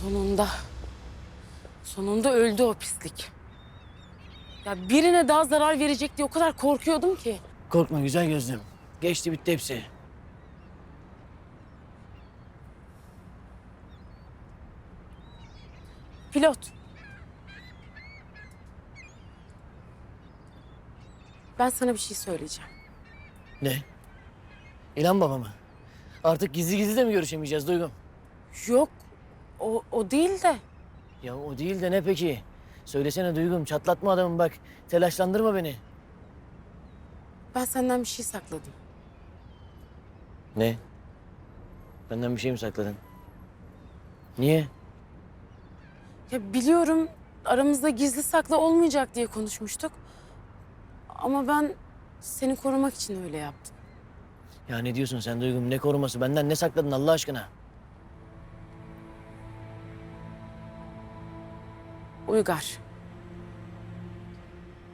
Sonunda. Sonunda öldü o pislik. Ya birine daha zarar verecek diye o kadar korkuyordum ki. Korkma güzel gözlüm. Geçti bitti hepsi. Pilot. Ben sana bir şey söyleyeceğim. Ne? İlan baba mı? Artık gizli gizli de mi görüşemeyeceğiz Duygum? Yok, o, o değil de. Ya o değil de ne peki? Söylesene Duygum çatlatma adamı bak. Telaşlandırma beni. Ben senden bir şey sakladım. Ne? Benden bir şey mi sakladın? Niye? Ya biliyorum aramızda gizli saklı olmayacak diye konuşmuştuk. Ama ben seni korumak için öyle yaptım. Ya ne diyorsun sen Duygum? Ne koruması? Benden ne sakladın Allah aşkına? Uygar.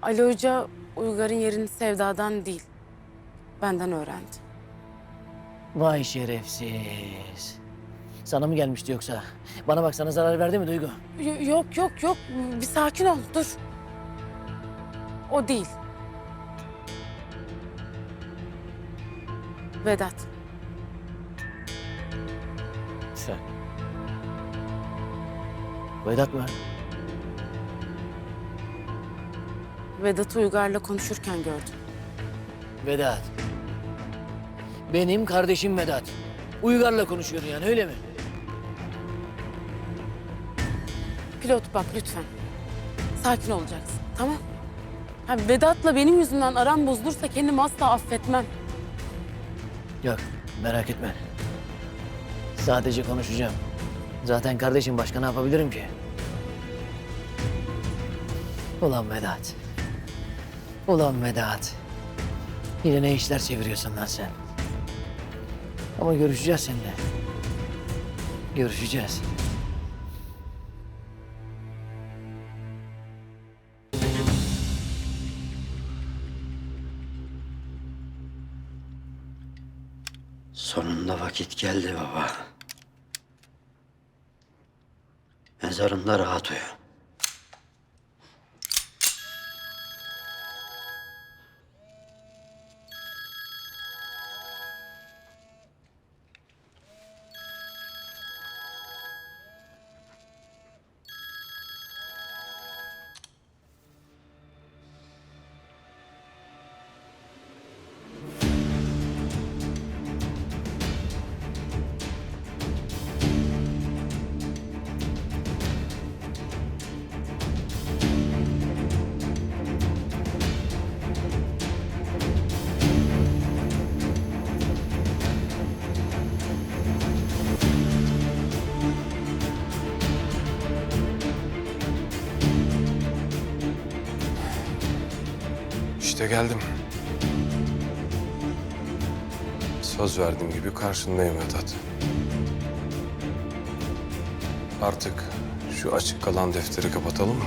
Ali Hoca Uygar'ın yerini Sevda'dan değil, benden öğrendi. Vay şerefsiz. Sana mı gelmişti yoksa? Bana bak sana zarar verdi mi Duygu? Y- yok yok yok, bir sakin ol, dur. O değil. Vedat. Sen. Vedat mı? Vedat'ı Uygar'la konuşurken gördüm. Vedat. Benim kardeşim Vedat. Uygar'la konuşuyor yani öyle mi? Pilot bak lütfen. Sakin olacaksın, tamam? Ha, Vedat'la benim yüzümden aram bozulursa kendimi asla affetmem. Yok merak etme. Sadece konuşacağım. Zaten kardeşim başka ne yapabilirim ki? Ulan Vedat. Ulan Vedat. Yine ne işler çeviriyorsun lan sen? Ama görüşeceğiz seninle. Görüşeceğiz. Sonunda vakit geldi baba. Mezarında rahat uyu. İşte geldim. Söz verdiğim gibi karşındayım Vedat. Artık şu açık kalan defteri kapatalım mı?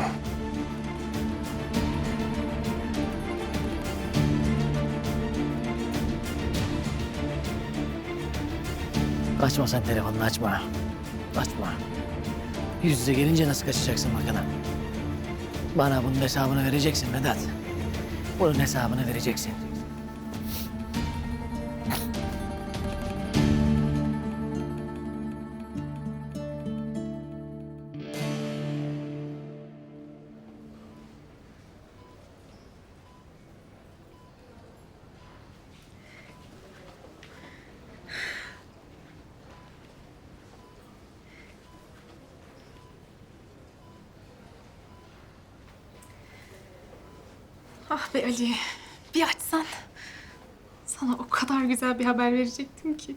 Açma sen telefonunu açma. Açma. Yüz yüze gelince nasıl kaçacaksın bakalım? Bana bunun hesabını vereceksin Vedat. Bunun hesabını vereceksin. Ah be Ali, bir açsan. Sana o kadar güzel bir haber verecektim ki.